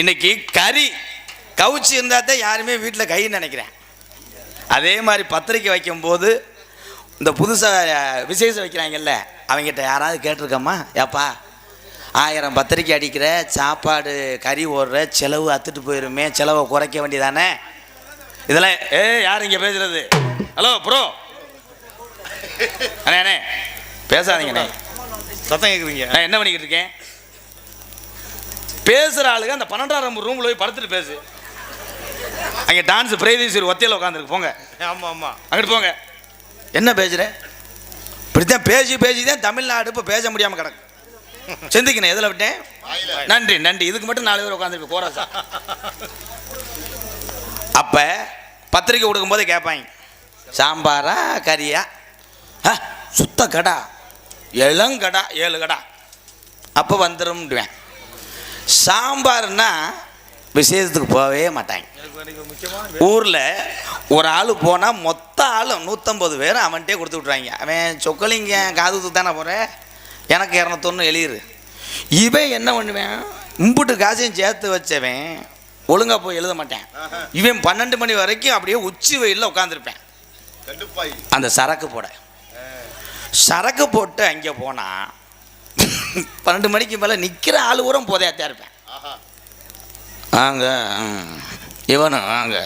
இன்னைக்கு கறி கவுச்சி இருந்தால் தான் யாருமே வீட்டில் கைன்னு நினைக்கிறேன். அதே மாதிரி பத்திரிக்கை வைக்கும்போது இந்த புதுசாக விசேஷம் வைக்கிறாங்கல்ல அவங்ககிட்ட யாராவது கேட்டிருக்கம்மா ஏப்பா ஆயிரம் பத்திரிக்கை அடிக்கிற சாப்பாடு கறி ஓடுற செலவு அத்துட்டு போயிருமே செலவை குறைக்க வேண்டியதானே? இதெல்லாம் ஏ யார் இங்கே பேசுறது? ஹலோ ப்ரோ அண்ணே அண்ணே பேசாதீங்கண்ணே சத்தம் கேட்குறீங்க நான் என்ன பண்ணிக்கிட்டு இருக்கேன்? பேசுகிற ஆளுங்க அந்த பன்னெண்டாம் நம்பர் ரூமில் போய் படுத்துட்டு பேசு. அங்கே டான்ஸ் பிரைதேஸ்வரி ஒத்தையில் உட்காந்துருக்கு போங்க. ஆமா ஆமா. அங்கிட்டு போங்க. என்ன பேசுகிற இப்படித்தான் பேசி பேசி தான் தமிழ்நாடு இப்போ பேச முடியாமல் கிடக்கு. சிந்திக்கணும். எதில் விட்டேன்? நன்றி நன்றி. இதுக்கு மட்டும் நாலு பேர் உட்காந்துருக்கு கோரசா அப்போ பத்திரிக்கை கொடுக்கும்போது கேட்பாங்க. சாம்பாரா கறியா? சுத்த கடா. இளங்கடா ஏழு கடா அப்போ வந்துடும்டுவேன் சாம்பார்னா விசேஷத்துக்கு போகவே மாட்டாங்க. ஊரில் ஒரு ஆள் போனால் மொத்த ஆளும் நூற்றம்பது பேர் அவன்கிட்டே கொடுத்து விட்றாங்க அவன் சொக்கலிங்க காதுக்கு தானே போகிறேன் எனக்கு இரநூத்தொன்று எழுதிரு. இவன் என்ன பண்ணுவேன்? இம்புட்டு காசையும் சேர்த்து வச்சவன் ஒழுங்கா போய் எழுத மாட்டேன். இவன் பன்னெண்டு மணி வரைக்கும் அப்படியே உச்சி வெயிலில் உட்காந்துருப்பேன் அந்த சரக்கு போட. சரக்கு போட்டு அங்கே போனால் பன்னெண்டு மணிக்கு மேலே நிற்கிற ஆள் கூட போதையாத்தான் இருப்பேன். ஆங்க. இவனும் ஆங்க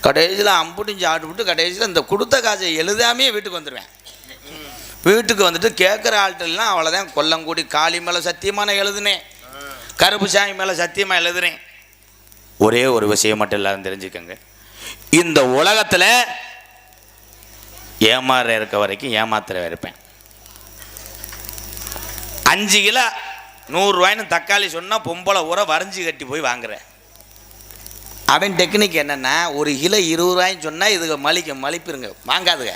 கடைசியில் அம்புட்டிஞ்சு ஆட்டு விட்டு கடைசியில் இந்த கொடுத்த காசை எழுதாமே வீட்டுக்கு வந்துடுவேன் வீட்டுக்கு வந்துட்டு கேட்குற ஆள்கிட்டலாம் அவ்வளோதான் கொல்லங்கூடி காளி மேலே சத்தியமாக நான் எழுதுனேன். கருப்பு சாமி மேலே சத்தியமாக எழுதுனேன் ஒரே ஒரு விஷயம் மட்டும் எல்லாரும் தெரிஞ்சுக்கோங்க. இந்த உலகத்தில் ஏமாற இருக்க வரைக்கும் ஏமாத்திர இருப்பேன். அஞ்சு கிலோ நூறுரூவாய்னு தக்காளி சொன்னால் பொம்பளை ஊரை வரைஞ்சி கட்டி போய் வாங்குறேன். அவன் டெக்னிக் என்னென்னா ஒரு கிலோ இருபது ரூபாய்ன்னு சொன்னால் இதுக்கு மலிக்க மலிப்பிருங்க வாங்காதுங்க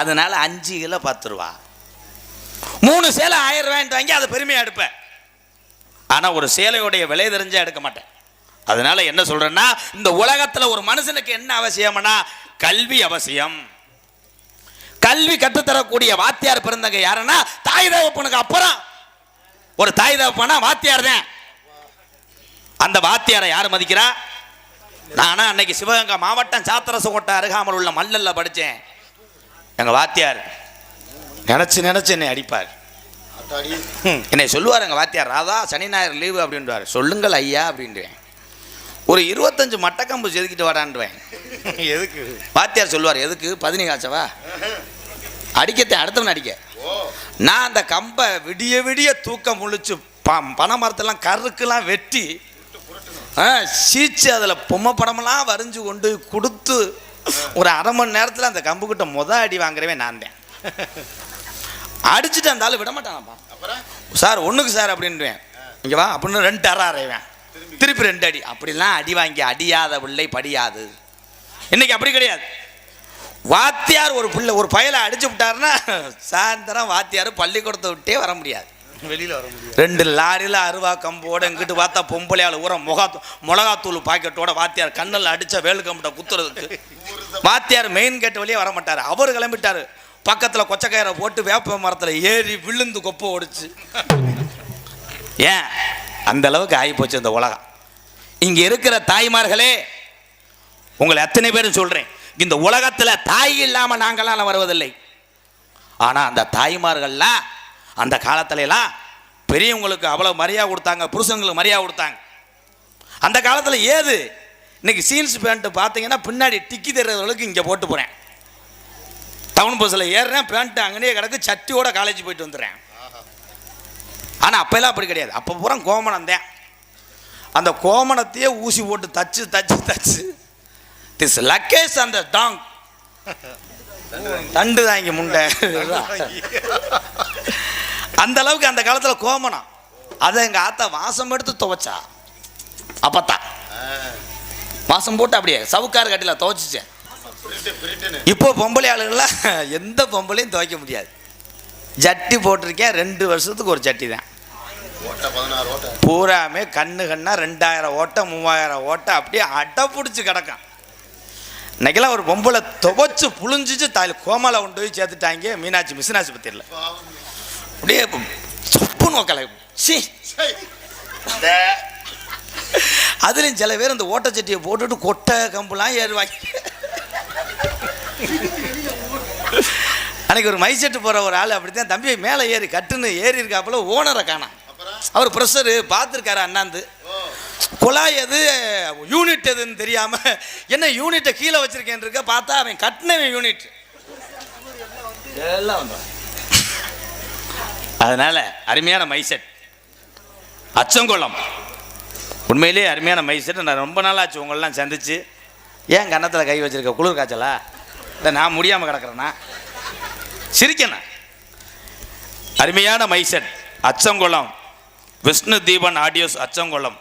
அதனால் அஞ்சு கிலோ பத்து ரூபா. மூணு சேலை ஆயிரம் ரூபாய்ட்டு வாங்கி அதை பெருமையாக எடுப்பேன். ஆனால் ஒரு சேலையுடைய விலை தெரிஞ்சால் எடுக்க மாட்டேன். அதனால என்ன சொல்கிறேன்னா இந்த உலகத்தில் ஒரு மனுஷனுக்கு என்ன அவசியம்னா கல்வி அவசியம். கல்வி கற்றுத்தரக்கூடிய வாத்தியார் பிறந்தங்க யாருன்னா தாய் தகப்பனுக்கு அப்புறம் ஒரு தாய் தகப்பனா வாத்தியார் தான். அந்த வாத்தியாரை யார் மதிக்கிறா? நானா அன்னைக்கு சிவகங்கை மாவட்டம் சாத்திரசோட்டை அருகாமல் உள்ள மல்லல்ல படித்தேன் எங்க வாத்தியார் நினைச்சு நினைச்சு என்னை அடிப்பார். என்னை சொல்லுவார் எங்கள் வாத்தியார் ராதா சனி ஞாயிறு லீவு அப்படின்றார். சொல்லுங்கள் ஐயா அப்படின்டுவேன் ஒரு இருபத்தஞ்சு மட்டக்கம்பு செதுக்கிட்டு வாடான்டுவேன் எதுக்கு? வாத்தியார் சொல்லுவார் எதுக்கு? பதினி காய்ச்சவா? அடிக்கத்தை அடுத்தவன் அடிக்க. நான் அந்த கம்பை விடிய விடிய தூக்கம் முழிச்சு ப பனை மரத்தெல்லாம் கருக்கெல்லாம் வெட்டி ஆ சீச்சு அதில் பொம்மை படமெல்லாம் வரைஞ்சு கொண்டு கொடுத்து ஒரு அரை மணி நேரத்தில் அந்த கம்புக்கிட்ட முத அடி வாங்குறவன் நான் தான். அடிச்சுட்டு அந்த ஆள் விட மாட்டானப்பா சார் ஒன்றுக்கு சார் அப்படின்வேன் இங்கே வா அப்படின்னு ரெண்டு அற அறைவேன். திருப்பி ரெண்டு அடி. அப்படிலாம் அடி வாங்கி அடியாத பிள்ளை படியாது. இன்னைக்கு அப்படி கிடையாது. வாத்தியார் ஒரு பிள்ளை ஒரு பயலை அடிச்சு விட்டாருன்னா சாயந்தரம் வாத்தியார் பள்ளிக்கூடத்தை விட்டே வர முடியாது. வெளியில வர முடியும் ரெண்டு லாரியில் அருவா கம்போட இங்கிட்டு பார்த்தா பொம்பளையால் ஊற முகா மிளகாத்தூள் பாக்கெட்டோட வாத்தியார் கண்ணில் அடித்த வேலு கம்பிட்ட குத்துறதுக்கு. வாத்தியார் மெயின் கேட் வழியே வர மாட்டார். அவர் கிளம்பிட்டாரு. பக்கத்தில் கொச்சக்கயிறை போட்டு வேப்ப மரத்தில் ஏறி விழுந்து கொப்பை ஒடிச்சு. ஏன்? அந்த அளவுக்கு ஆகிப்போச்சு இந்த உலகம். இங்கே இருக்கிற தாய்மார்களே உங்களை எத்தனை பேரும் சொல்கிறேன் இந்த உலகத்தில் தாய் இல்லாமல் நாங்களாம் வருவதில்லை. ஆனால் அந்த தாய்மார்கள்லாம் அந்த காலத்துலலாம் பெரியவங்களுக்கு அவ்வளோ மரியாதை கொடுத்தாங்க புருஷங்களுக்கு மரியாதை கொடுத்தாங்க. அந்த காலத்தில் ஏது? இன்னைக்கு சீன்ஸ் பேண்ட்டு பார்த்தீங்கன்னா பின்னாடி டிக்கி தர்றவங்களுக்கு இங்கே போட்டு போகிறேன் டவுன் பஸ்ஸில் ஏறுறேன் பேண்ட்டு அங்கேயே கிடக்கு சட்டியோட காலேஜ் போயிட்டு வந்துடுறேன். ஆனால் அப்போல்லாம் அப்படி கிடையாது. அப்போ பூரா கோமணம் தான். அந்த கோமணத்தையே ஊசி போட்டு தச்சு தச்சு தச்சு. திஸ் லக்கேஸ் அந்த டாங் தண்டு இங்கே முண்டை. அந்த அளவுக்கு அந்த காலத்தில் கோமணம். அதை எங்கள் ஆத்தா வாசம் எடுத்து துவைச்சா. அப்பத்தான் வாசம் போட்டு அப்படியே சவுக்கார் கட்டில துவைச்சிச்சேன் இப்போ பொம்பளை ஆளுங்களாம் எந்த பொம்பளையும் துவைக்க முடியாது. ஜட்டி போட்டிருக்கேன் ரெண்டு வருஷத்துக்கு ஒரு ஜட்டி தான். பூராமே கண்ணு கண்ணா ரெண்டாயிரம் ஓட்டை மூவாயிரம் ஓட்டை அப்படியே அடை பிடிச்சி கிடக்கும். இன்னைக்கெல்லாம் ஒரு பொம்பளை துவைச்சு புழிஞ்சிச்சு தாயில் கோமால கொண்டு போய் சேர்த்துட்டாங்க மீனாட்சி மிசினாஸ்பத்திரியில் அப்படியே சொப்புன்னு உக்கலை சி. அதுலேயும் சில பேர் இந்த ஓட்டச்சட்டியை போட்டுட்டு கொட்டை கம்புலாம் ஏறுவாங்க. அன்னைக்கு ஒரு மைசெட்டு போகிற ஒரு ஆள் அப்படித்தான் தம்பி மேலே ஏறி கட்டுன்னு ஏறி இருக்காப்புல ஓனரை காணாம். அப்புறம்? அவர் ப்ரெஷரு பார்த்துருக்காரு அண்ணாந்து. குழாய் எது? யூனிட் எதுன்னு தெரியாமல் என்ன யூனிட்டை கீழே வச்சிருக்கேன் இருக்க பார்த்தா அவன் கட்டினவன் யூனிட் எல்லாம் வந்தோம் அதனால அருமையான மைசெட் அச்சங்குளம் உண்மையிலேயே அருமையான மைசெட் நான் ரொம்ப நாளாச்சு உங்களெலாம் சந்திச்சு. ஏன் கன்னத்தில் கை வச்சிருக்க? குளிர் காய்ச்சலா? இல்லை நான் முடியாமல் கிடக்குறேன்னா சிரிக்கண்ணா. அருமையான mic set Achankulam Vishnu Deepan audios Achankulam